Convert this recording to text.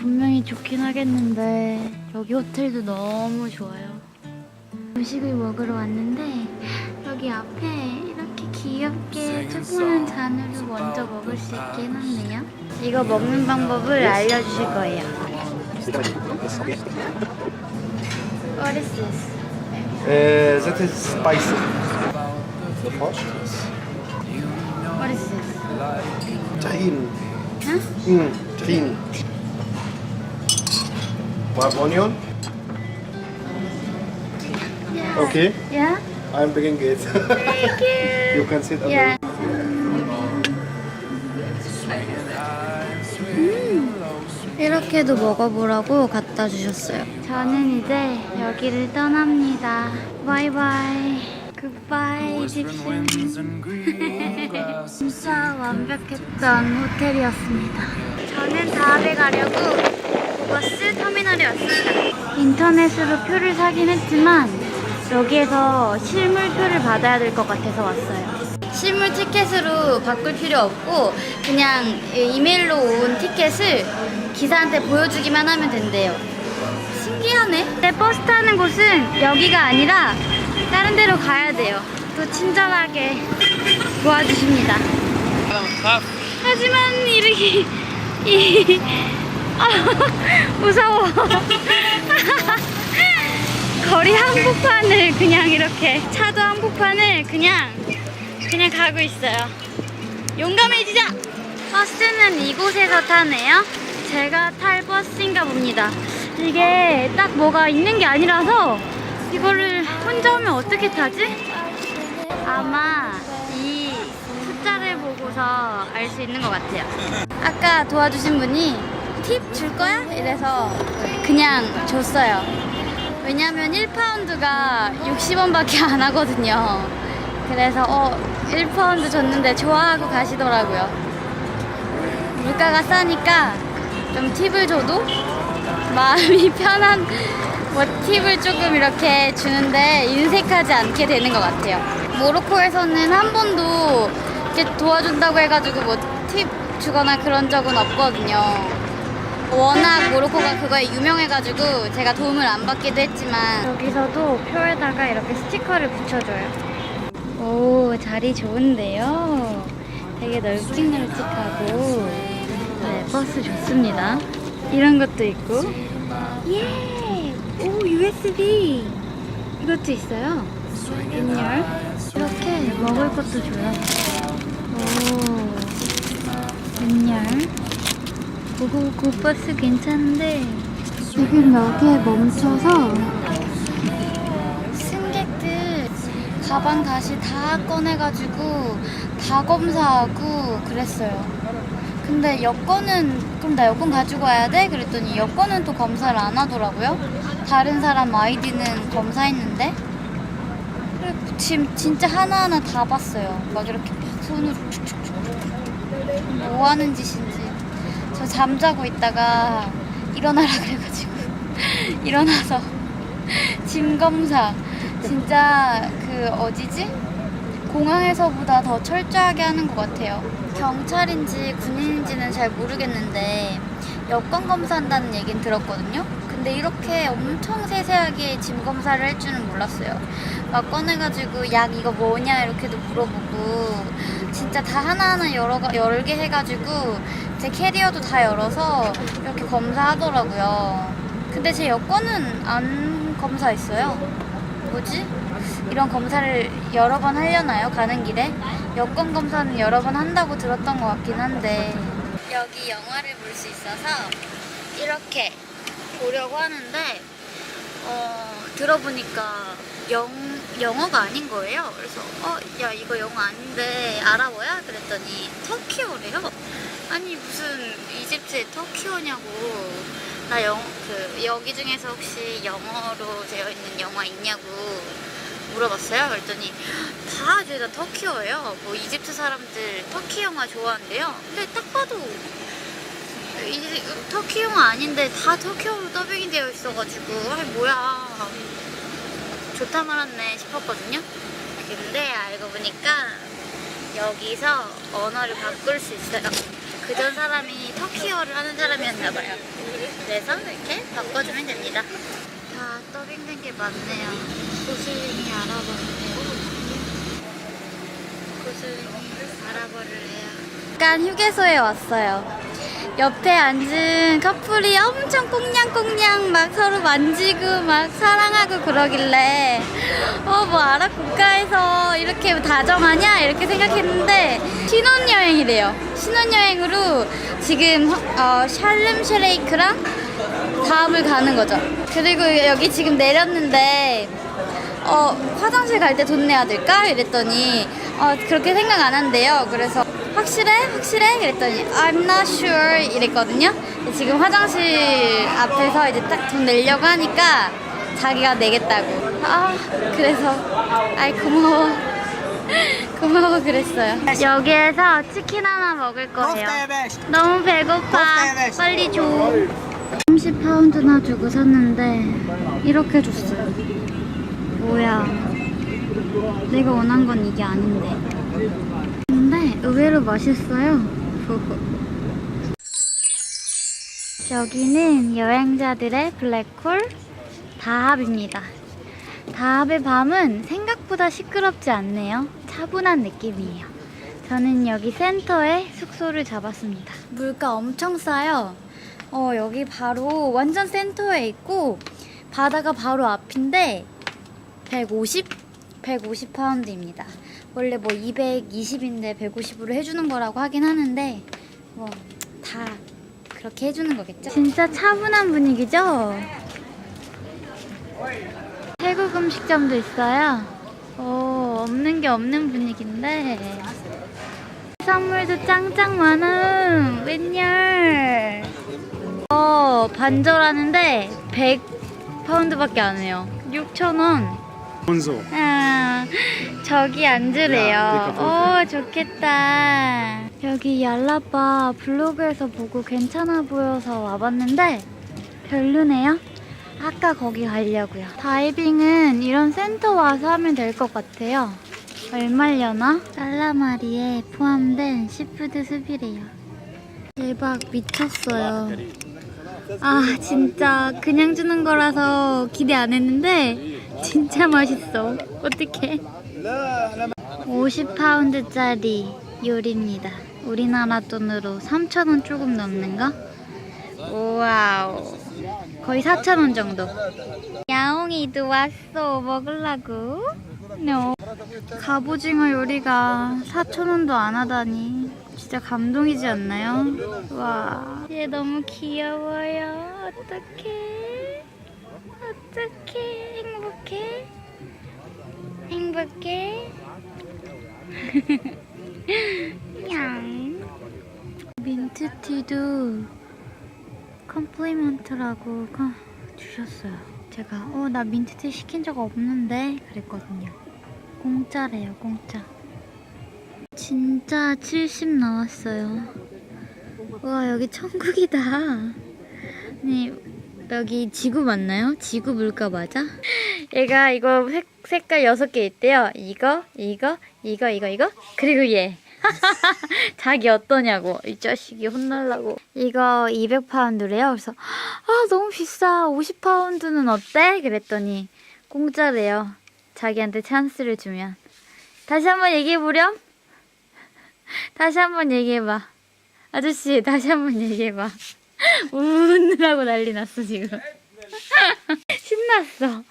분명히 좋긴 하겠는데 여기 호텔도 너무 좋아요. 음식을 먹으러 왔는데 여기 앞에 이렇게 귀엽게 조그만 잔으로 먼저 먹을 수 있게 해놨네요. 이거 먹는 방법을 알려주실 거예요. What is this? Uh, that is spicy. The fish? What is this? Tahini. Huh? Mm, tahini. One onion. Yeah. Okay, Yeah? I'm bringing it. Thank you. you can sit. Yeah. 이렇게도 먹어보라고 갖다 주셨어요. 저는 이제 여기를 떠납니다. 바이바이. 굿바이 집순. 진짜 완벽했던 호텔이었습니다. 저는 다음에 가려고 버스 터미널에 왔습니다. 인터넷으로 표를 사긴 했지만 여기에서 실물표를 받아야 될 것 같아서 왔어요. 실물 티켓으로 바꿀 필요 없고 그냥 이메일로 온 티켓을 기사한테 보여주기만 하면 된대요. 신기하네. 내 버스 타는 곳은 여기가 아니라 다른 데로 가야 돼요. 또 친절하게 도와주십니다. 하지만 이렇게 이 아, 무서워. 거리 한복판을 그냥 이렇게 차도 한복판을 그냥 그냥 가고 있어요. 용감해지자. 버스는 이곳에서 타네요. 제가 탈 버스인가 봅니다. 이게 딱 뭐가 있는 게 아니라서 이거를 혼자 오면 어떻게 타지? 아마 이 숫자를 보고서 알 수 있는 것 같아요. 아까 도와주신 분이 팁 줄 거야? 이래서 그냥 줬어요. 왜냐면 1파운드가 60원밖에 안 하거든요. 그래서 어 1파운드 줬는데 좋아하고 가시더라고요. 물가가 싸니까 좀 팁을 줘도 마음이 편한 뭐 팁을 조금 이렇게 주는데 인색하지 않게 되는 것 같아요. 모로코에서는 한 번도 이렇게 도와준다고 해가지고 뭐 팁 주거나 그런 적은 없거든요. 워낙 모로코가 그거에 유명해가지고 제가 도움을 안 받기도 했지만 여기서도 표에다가 이렇게 스티커를 붙여줘요. 오 자리 좋은데요. 되게 널찍널찍하고 네 버스 좋습니다. 이런 것도 있고 예! 오 USB 이것도 있어요. 웬열 이렇게 먹을 것도 줘요. 오 웬열 오고 곧버스 괜찮은데 지금 여기에 멈춰서 가방 다시 다 꺼내가지고 다 검사하고 그랬어요. 근데 여권은 그럼 나 여권 가지고 와야 돼? 그랬더니 여권은 또 검사를 안 하더라고요. 다른 사람 아이디는 검사했는데 그래 지금 진짜 하나하나 다 봤어요. 막 이렇게 막 손으로 축축축 뭐 하는 짓인지 저 잠자고 있다가 일어나라 그래가지고 일어나서 짐 검사 진짜 그 어디지? 공항에서보다 더 철저하게 하는 것 같아요. 경찰인지 군인인지는 잘 모르겠는데 여권 검사한다는 얘긴 들었거든요. 근데 이렇게 엄청 세세하게 짐 검사를 할 줄은 몰랐어요. 막 꺼내가지고 약 이거 뭐냐 이렇게도 물어보고 진짜 다 하나하나 여러 개 해가지고 제 캐리어도 다 열어서 이렇게 검사하더라고요. 근데 제 여권은 안 검사했어요. 뭐지? 이런 검사를 여러 번 하려나요? 가는 길에? 여권 검사는 여러 번 한다고 들었던 것 같긴 한데 여기 영화를 볼 수 있어서 이렇게 보려고 하는데 어, 들어보니까 영, 영어가 아닌 거예요. 그래서 어, 야 이거 영어 아닌데 알아보야? 그랬더니 터키어래요. 아니 무슨 이집트에 터키어냐고. 나 영, 그 여기 중에서 혹시 영어로 되어 있는 영화 있냐고 물어봤어요. 그랬더니 다 죄다 터키어예요. 뭐 이집트 사람들 터키 영화 좋아한대요. 근데 딱 봐도 이 터키 영화 아닌데 다 터키어로 더빙이 되어 있어가지고 아 뭐야 좋다 말았네 싶었거든요. 근데 알고 보니까 여기서 언어를 바꿀 수 있어요. 그전 사람이 터키어를 하는 사람이었나 봐요. 그래서 이렇게 바꿔주면 됩니다. 다 더빙된 게 많네요. 고슬링이 알아보는데요. 고슬링이 해요. 약간 휴게소에 왔어요. 옆에 앉은 커플이 엄청 꽁냥꽁냥 막 서로 만지고 막 사랑하고 그러길래 어 뭐 아랍 국가에서 이렇게 다정하냐 이렇게 생각했는데 신혼여행이래요. 신혼여행으로 지금 어, 샬름 쉐레이크랑 다음을 가는 거죠. 그리고 여기 지금 내렸는데 어, 화장실 갈 때 돈 내야 될까? 이랬더니 어, 그렇게 생각 안 한대요. 그래서 확실해? 확실해? 그랬더니 I'm not sure 이랬거든요. 지금 화장실 앞에서 이제 딱 돈 내려고 하니까 자기가 내겠다고. 아, 그래서 아이 고마워. 고마워 그랬어요. 여기에서 치킨 하나 먹을 거예요. 너무 배고파. 빨리 줘. 30파운드나 주고 샀는데 이렇게 줬어요. 뭐야. 내가 원한 건 이게 아닌데. 근데 의외로 맛있어요. 여기는 여행자들의 블랙홀 다합입니다. 다합의 밤은 생각보다 시끄럽지 않네요. 차분한 느낌이에요. 저는 여기 센터에 숙소를 잡았습니다. 물가 엄청 싸요. 어, 여기 바로 완전 센터에 있고 바다가 바로 앞인데 150? 150 파운드입니다. 원래 뭐 220인데 150으로 해주는 거라고 하긴 하는데 뭐 다 그렇게 해주는 거겠죠? 진짜 차분한 분위기죠? 태국 음식점도 있어요. 오, 없는 게 없는 분위기인데 선물도 짱짱 많음. 웬열? 어, 반절하는데 100파운드밖에 안 해요. 6,000원. 본소. 아, 저기 앉으래요. 야, 그러니까 오, 좋겠다. 여기 얄라바 블로그에서 보고 괜찮아 보여서 와봤는데 별로네요. 아까 거기 가려고요. 다이빙은 이런 센터 와서 하면 될 것 같아요. 얼마려나? 깔라마리에 포함된 시푸드 숲이래요. 대박 미쳤어요. 아 진짜 그냥 주는 거라서 기대 안 했는데 진짜 맛있어. 어떡해. 50파운드짜리 요리입니다. 우리나라 돈으로 3,000원 조금 넘는가? 와우. 거의 4,000원 정도. 야옹이도 왔어. 먹으려고. no. 갑오징어 요리가 4,000원도 안 하다니. 진짜 감동이지 않나요? 와. 얘 너무 귀여워요. 어떡해. 어떡해. 행복해. 행복해. 냥. 민트티도 컴플리먼트라고 가- 주셨어요. 제가 어 나 민트티 시킨 적 없는데 그랬거든요. 공짜래요, 공짜. 진짜 70 나왔어요. 와 여기 천국이다. 아니 여기 지구 맞나요? 지구 물가 맞아? 얘가 이거 색, 색깔 6개 있대요. 이거, 이거, 이거, 이거, 이거. 그리고 얘. 자기 어떠냐고. 이 자식이 혼날라고. 이거 200파운드래요. 그래서 아 너무 비싸. 50파운드는 어때? 그랬더니 공짜래요. 자기한테 찬스를 주면. 다시 한번 얘기해보렴. 다시 한 번 얘기해봐. 아저씨 다시 한 번 얘기해봐. 웃느라고 난리 났어 지금. 신났어.